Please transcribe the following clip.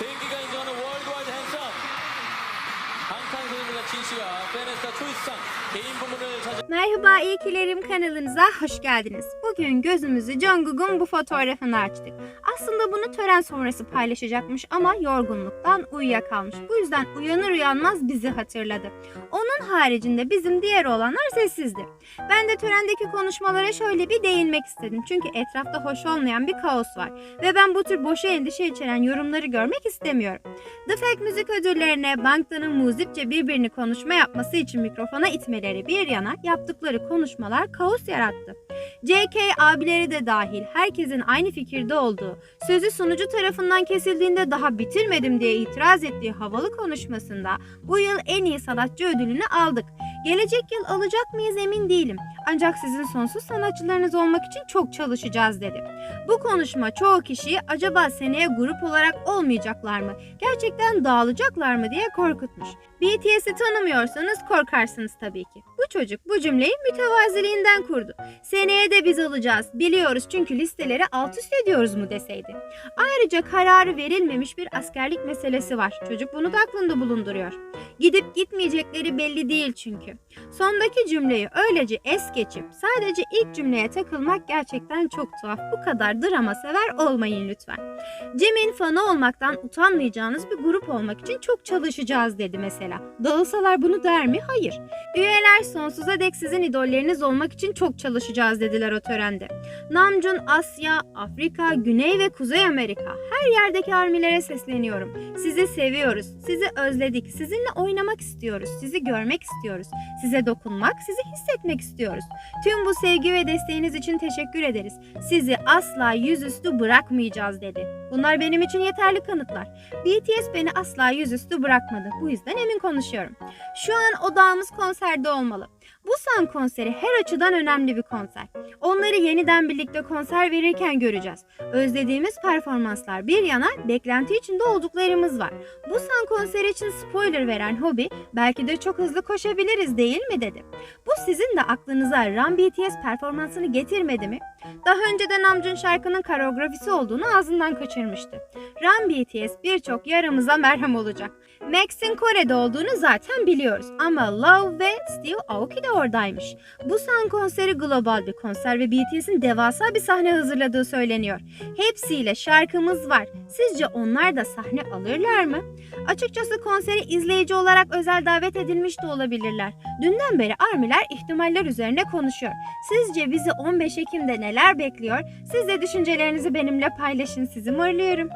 개인기가 인정하는 월드와이드 핸섬 방탄소년단 진씨가 페네스타 초이스상 Merhaba İyikilerim kanalınıza hoş geldiniz. Bugün gözümüzü Jungkook'un bu fotoğrafını açtık. Aslında bunu tören sonrası paylaşacakmış ama yorgunluktan uyuyakalmış. Bu yüzden uyanır uyanmaz bizi hatırladı. Onun haricinde bizim diğer olanlar sessizdi. Ben de törendeki konuşmalara şöyle bir değinmek istedim. Çünkü etrafta hoş olmayan bir kaos var. Ve ben bu tür boşa endişe içeren yorumları görmek istemiyorum. The Fact Müzik ödüllerine Bangtan'ın muzipçe birbirini konuşma yapması için mikrofona itmeleri bir yana yaptıkları konuşmalar kaos yarattı. JK abileri de dahil herkesin aynı fikirde olduğu, sözü sunucu tarafından kesildiğinde daha bitirmedim diye itiraz ettiği havalı konuşmasında bu yıl en iyi sanatçı ödülünü aldık. Gelecek yıl alacak mıyız emin değilim. Ancak sizin sonsuz sanatçılarınız olmak için çok çalışacağız dedi. Bu konuşma çoğu kişiyi acaba seneye grup olarak olmayacaklar mı? Gerçekten dağılacaklar mı diye korkutmuş. BTS'i tanımıyorsanız korkarsınız tabii ki. Bu çocuk bu cümleyi mütevaziliğinden kurdu. Seneye de biz alacağız. Biliyoruz çünkü listeleri alt üst ediyoruz mu deseydi. Ayrıca kararı verilmemiş bir askerlik meselesi var. Çocuk bunu da aklında bulunduruyor. Gidip gitmeyecekleri belli değil çünkü. Sondaki cümleyi öylece es geçip sadece ilk cümleye takılmak gerçekten çok tuhaf. Bu kadar drama sever olmayın lütfen. Cem'in fanı olmaktan utanmayacağınız bir grup olmak için çok çalışacağız dedi mesela. Dağılsalar bunu der mi? Hayır. Üyeler sonsuza dek sizin idolleriniz olmak için çok çalışacağız dediler o törende. Namjoon Asya, Afrika, Güney ve Kuzey Amerika her yerdeki armilere sesleniyorum. Sizi seviyoruz, sizi özledik, sizinle oynamak istiyoruz, sizi görmek istiyoruz, size dokunmak, sizi hissetmek istiyoruz. Tüm bu sevgi ve desteğiniz için teşekkür ederiz. Sizi asla yüzüstü bırakmayacağız dedi. Bunlar benim için yeterli kanıtlar. BTS beni asla yüzüstü bırakmadı. Bu yüzden emin konuşuyorum. Şu an odağımız konserde olmalı. Bu San konseri her açıdan önemli bir konser. Onları yeniden birlikte konser verirken göreceğiz. Özlediğimiz performanslar bir yana beklenti içinde olduklarımız var. Bu San konseri için spoiler veren Hobi belki de çok hızlı koşabiliriz değil mi dedi. Bu sizin de aklınıza Run BTS performansını getirmedi mi? Daha önceden Namjoon şarkının koreografisi olduğunu ağzından kaçırmıştı. Run BTS birçok yaramıza merhem olacak. Max'in Kore'de olduğunu zaten biliyoruz ama Love ve Steve Aoki de oradaymış. Bu San konseri global bir konser ve BTS'in devasa bir sahne hazırladığı söyleniyor. Hepsiyle şarkımız var. Sizce onlar da sahne alırlar mı? Açıkçası konseri izleyici olarak özel davet edilmiş de olabilirler. Dünden beri armiler ihtimaller üzerine konuşuyor. Sizce bizi 15 Ekim'de neler bekliyor? Siz de düşüncelerinizi benimle paylaşın. Sizi mırlıyorum.